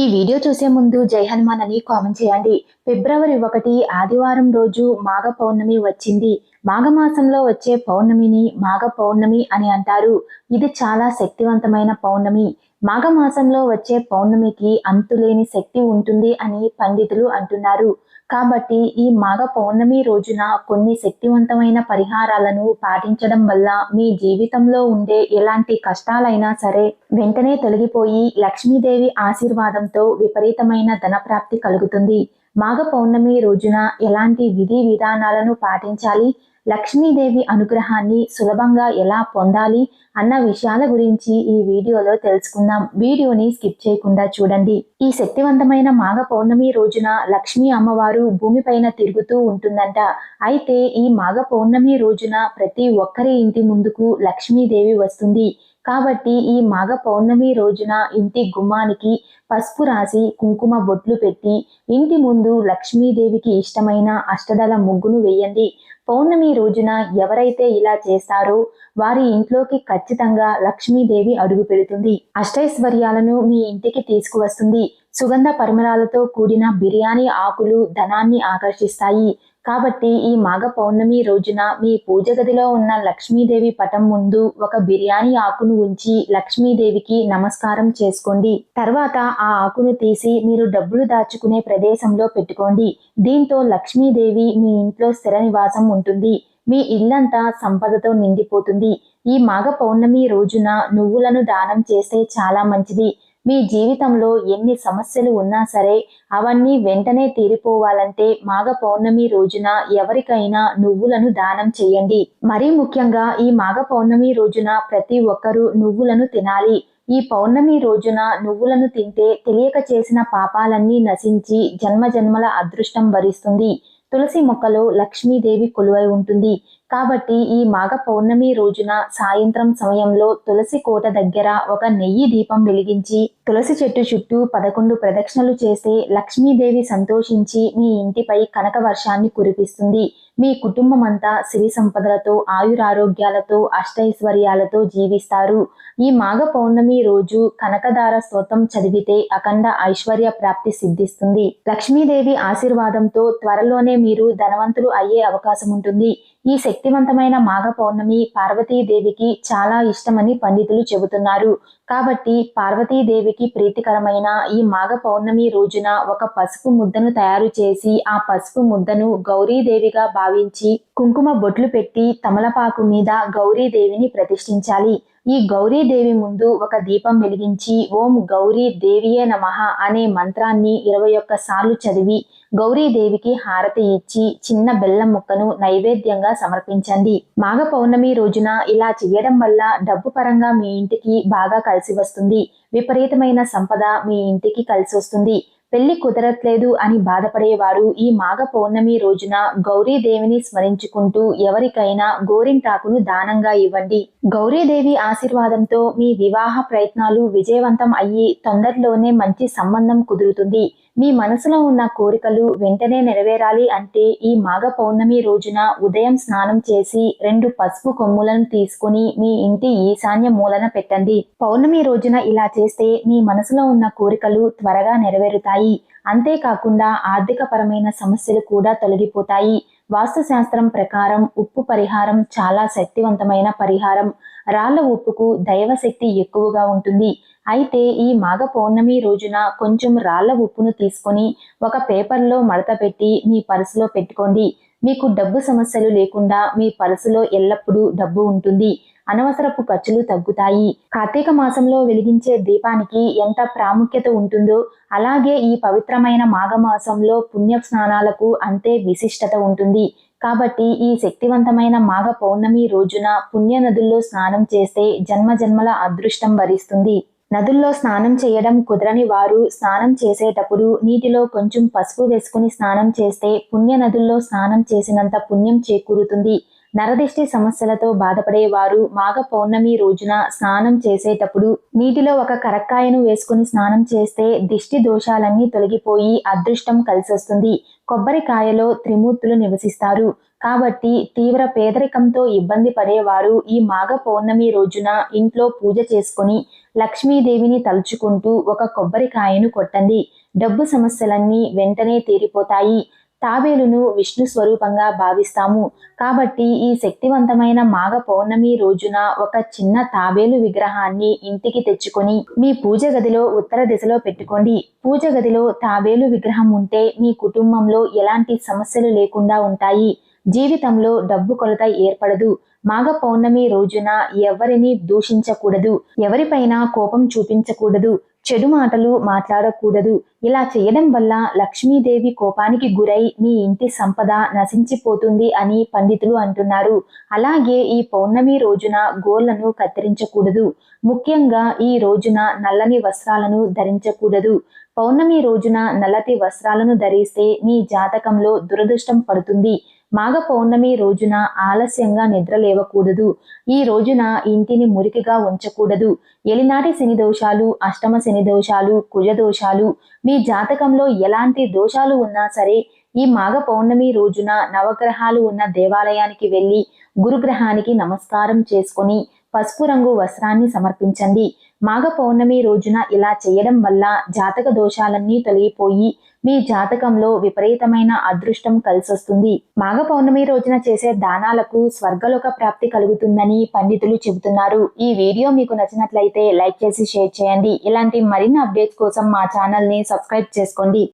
ఈ వీడియో చూసే ముందు జై హనుమాన్ అని కామెంట్ చేయండి. ఫిబ్రవరి ఒకటి ఆదివారం రోజు మాఘ పౌర్ణమి వచ్చింది. మాఘమాసంలో వచ్చే పౌర్ణమిని మాఘ పౌర్ణమి అని అంటారు. ఇది చాలా శక్తివంతమైన పౌర్ణమి. మాఘమాసంలో వచ్చే పౌర్ణమికి అంతులేని శక్తి ఉంటుంది అని పండితులు అంటున్నారు. కాబట్టి ఈ మాఘ పౌర్ణమి రోజున కొన్ని శక్తివంతమైన పరిహారాలను పాటించడం వల్ల మీ జీవితంలో ఉండే ఎలాంటి కష్టాలైనా సరే వెంటనే తొలగిపోయి లక్ష్మీదేవి ఆశీర్వాదంతో విపరీతమైన ధనప్రాప్తి కలుగుతుంది. మాఘ పౌర్ణమి రోజున ఎలాంటి విధి విధానాలను పాటించాలి? లక్ష్మీదేవి అనుగ్రహాన్ని సులభంగా ఎలా పొందాలి అన్న విషయాల గురించి ఈ వీడియోలో తెలుసుకుందాం. వీడియోని స్కిప్ చేయకుండా చూడండి. ఈ శక్తివంతమైన మాఘ పౌర్ణమి రోజున లక్ష్మీ అమ్మవారు భూమిపైన తిరుగుతూ ఉంటుందంట. అయితే ఈ మాఘ పౌర్ణమి రోజున ప్రతి ఒక్కరి ఇంటి ముందుకు లక్ష్మీదేవి వస్తుంది. కాబట్టి ఈ మాఘ పౌర్ణమి రోజున ఇంటి గుమ్మానికి పసుపు రాసి కుంకుమ బొట్లు పెట్టి ఇంటి ముందు లక్ష్మీదేవికి ఇష్టమైన అష్టదళ ముగ్గును వేయండి. పౌర్ణమి రోజున ఎవరైతే ఇలా చేస్తారో వారి ఇంట్లోకి ఖచ్చితంగా లక్ష్మీదేవి అడుగు పెడుతుంది. అష్టైశ్వర్యాలను మీ ఇంటికి తీసుకువస్తుంది. సుగంధ పరిమళాలతో కూడిన బిర్యానీ ఆకులు ధనాన్ని ఆకర్షిస్తాయి. కాబట్టి ఈ మాఘ పౌర్ణమి రోజున మీ పూజ గదిలో ఉన్న లక్ష్మీదేవి పటం ముందు ఒక బిర్యానీ ఆకును ఉంచి లక్ష్మీదేవికి నమస్కారం చేసుకోండి. తర్వాత ఆ ఆకును తీసి మీరు డబ్బులు దాచుకునే ప్రదేశంలో పెట్టుకోండి. దీంతో లక్ష్మీదేవి మీ ఇంట్లో స్థిర నివాసం ఉంటుంది. మీ ఇల్లంతా సంపదతో నిండిపోతుంది. ఈ మాఘ పౌర్ణమి రోజున నువ్వులను దానం చేస్తే చాలా మంచిది. మీ జీవితంలో ఎన్ని సమస్యలు ఉన్నా సరే అవన్నీ వెంటనే తీరిపోవాలంటే మాఘ పౌర్ణమి రోజున ఎవరికైనా నువ్వులను దానం చేయండి. మరీ ముఖ్యంగా ఈ మాఘ పౌర్ణమి రోజున ప్రతి ఒక్కరూ నువ్వులను తినాలి. ఈ పౌర్ణమి రోజున నువ్వులను తింటే తెలియక చేసిన పాపాలన్నీ నశించి జన్మ జన్మల అదృష్టం భరిస్తుంది తులసి మొక్కలో లక్ష్మీదేవి కొలువై ఉంటుంది. కాబట్టి ఈ మాఘ పౌర్ణమి రోజున సాయంత్రం సమయంలో తులసి కోట దగ్గర ఒక నెయ్యి దీపం వెలిగించి తులసి చెట్టు చుట్టూ పదకొండు ప్రదక్షిణలు చేస్తే లక్ష్మీదేవి సంతోషించి మీ ఇంటిపై కనక వర్షాన్ని కురిపిస్తుంది. మీ కుటుంబం అంతా సిరి సంపదలతో ఆయురారోగ్యాలతో అష్టైశ్వర్యాలతో జీవిస్తారు. ఈ మాఘ పౌర్ణమి రోజు కనకదార స్తోత్రం చదివితే అఖండ ఐశ్వర్య ప్రాప్తి సిద్ధిస్తుంది. లక్ష్మీదేవి ఆశీర్వాదంతో త్వరలోనే మీరు ధనవంతులు అయ్యే అవకాశం ఉంటుంది. ఈ శక్తివంతమైన మాఘ పౌర్ణమి పార్వతీదేవికి చాలా ఇష్టమని పండితులు చెబుతున్నారు. కాబట్టి పార్వతీదేవికి ప్రీతికరమైన ఈ మాఘ పౌర్ణమి రోజున ఒక పసుపు ముద్దను తయారు చేసి ఆ పసుపు ముద్దను గౌరీదేవిగా భావించి కుంకుమ బొట్లు పెట్టి తమలపాకు మీద గౌరీదేవిని ప్రతిష్ఠించాలి. ఈ గౌరీదేవి ముందు ఒక దీపం వెలిగించి ఓం గౌరీ దేవియే నమః అనే మంత్రాన్ని ఇరవై ఒక్క సార్లు చదివి గౌరీదేవికి హారతి ఇచ్చి చిన్న బెల్లం ముక్కను నైవేద్యంగా సమర్పించండి. మాఘ పౌర్ణమి రోజున ఇలా చేయడం వల్ల డబ్బు పరంగా మీ ఇంటికి బాగా కలిసి వస్తుంది. విపరీతమైన సంపద మీ ఇంటికి కలిసి వస్తుంది పెళ్ళి కుదరట్లేదు అని బాధపడేవారు ఈ మాఘ పౌర్ణమి రోజున గౌరీదేవిని స్మరించుకుంటూ ఎవరికైనా గోరింటాకును దానంగా ఇవ్వండి. గౌరీదేవి ఆశీర్వాదంతో మీ వివాహ ప్రయత్నాలు విజయవంతం అయ్యి తొందరలోనే మంచి సంబంధం కుదురుతుంది. మీ మనసులో ఉన్న కోరికలు వెంటనే నెరవేరాలి అంటే ఈ మాఘ పౌర్ణమి రోజున ఉదయం స్నానం చేసి రెండు పసుపు కొమ్ములను తీసుకుని మీ ఇంటి ఈశాన్య మూలన పెట్టండి. పౌర్ణమి రోజున ఇలా చేస్తే మీ మనసులో ఉన్న కోరికలు త్వరగా నెరవేరుతాయి. అంతేకాకుండా ఆర్థికపరమైన సమస్యలు కూడా తొలగిపోతాయి. వాస్తుశాస్త్రం ప్రకారం ఉప్పు పరిహారం చాలా శక్తివంతమైన పరిహారం. రాళ్ళ ఉప్పుకు దైవశక్తి ఎక్కువగా ఉంటుంది. అయితే ఈ మాఘ పౌర్ణమి రోజున కొంచెం రాళ్ళ ఉప్పును తీసుకొని ఒక పేపర్లో మడత పెట్టి మీ పర్సులో పెట్టుకోండి. మీకు డబ్బు సమస్యలు లేకుండా మీ పర్సులో ఎల్లప్పుడూ డబ్బు ఉంటుంది. అనవసరపు ఖర్చులు తగ్గుతాయి. కార్తీక మాసంలో వెలిగించే దీపానికి ఎంత ప్రాముఖ్యత ఉంటుందో అలాగే ఈ పవిత్రమైన మాఘమాసంలో పుణ్య స్నానాలకు అంతే విశిష్టత ఉంటుంది. కాబట్టి ఈ శక్తివంతమైన మాఘ పౌర్ణమి రోజున పుణ్య నదుల్లో స్నానం చేస్తే జన్మ జన్మల అదృష్టం భరిస్తుంది నదుల్లో స్నానం చేయడం కుదరని వారు స్నానం చేసేటప్పుడు నీటిలో కొంచెం పసుపు వేసుకుని స్నానం చేస్తే పుణ్య నదుల్లో స్నానం చేసినంత పుణ్యం చేకూరుతుంది. నరదిష్టి సమస్యలతో బాధపడేవారు మాఘ పౌర్ణమి రోజున స్నానం చేసేటప్పుడు నీటిలో ఒక కరక్కాయను వేసుకుని స్నానం చేస్తే దిష్టి దోషాలన్నీ తొలగిపోయి అదృష్టం కలిసొస్తుంది. కొబ్బరికాయలో త్రిమూర్తులు నివసిస్తారు. కాబట్టి తీవ్ర పేదరికంతో ఇబ్బంది పడేవారు ఈ మాఘ పౌర్ణమి రోజున ఇంట్లో పూజ చేసుకొని లక్ష్మీదేవిని తలుచుకుంటూ ఒక కొబ్బరికాయను కొట్టండి. డబ్బు సమస్యలన్నీ వెంటనే తీరిపోతాయి. తాబేలును విష్ణు స్వరూపంగా భావిస్తాము. కాబట్టి ఈ శక్తివంతమైన మాఘ పౌర్ణమి రోజున ఒక చిన్న తాబేలు విగ్రహాన్ని ఇంటికి తెచ్చుకొని మీ పూజ గదిలో ఉత్తర దిశలో పెట్టుకోండి. పూజ గదిలో తాబేలు విగ్రహం ఉంటే మీ కుటుంబంలో ఎలాంటి సమస్యలు లేకుండా ఉంటాయి? జీవితంలో డబ్బు కొరత ఏర్పడదు. మాఘ పౌర్ణమి రోజున ఎవరిని దూషించకూడదు. ఎవరిపైన కోపం చూపించకూడదు. చెడు మాటలు మాట్లాడకూడదు. ఇలా చేయడం వల్ల లక్ష్మీదేవి కోపానికి గురై మీ ఇంటి సంపద నశించిపోతుంది అని పండితులు అంటున్నారు. అలాగే ఈ పౌర్ణమి రోజున గోళ్ళను కత్తిరించకూడదు. ముఖ్యంగా ఈ రోజున నల్లని వస్త్రాలను ధరించకూడదు. పౌర్ణమి రోజున నల్లటి వస్త్రాలను ధరిస్తే మీ జాతకంలో దురదృష్టం పడుతుంది. మాఘ పౌర్ణమి రోజున ఆలస్యంగా నిద్ర లేవకూడదు. ఈ రోజున ఇంటిని మురికిగా ఉంచకూడదు. ఎలినాటి శని దోషాలు అష్టమ శని దోషాలు కుజ దోషాలు మీ జాతకంలో ఎలాంటి దోషాలు ఉన్నా సరే ఈ మాఘ పౌర్ణమి రోజున నవగ్రహాలు ఉన్న దేవాలయానికి వెళ్ళి గురుగ్రహానికి నమస్కారం చేసుకొని పసుపు రంగు వస్త్రాన్ని సమర్పించండి. మాఘ పౌర్ణమి రోజున ఇలా చేయడం వల్ల జాతక దోషాలన్నీ తొలగిపోయి మీ జాతకంలో విపరీతమైన అదృష్టం కలిసొస్తుంది. మాఘ పౌర్ణమి రోజున చేసే దానాలకు స్వర్గలోక ప్రాప్తి కలుగుతుందని పండితులు చెబుతున్నారు. ఈ వీడియో మీకు నచ్చినట్లయితే లైక్ చేసి షేర్ చేయండి. ఇలాంటి మరిన్ని అప్డేట్స్ కోసం మా ఛానల్ని సబ్స్క్రైబ్ చేసుకోండి.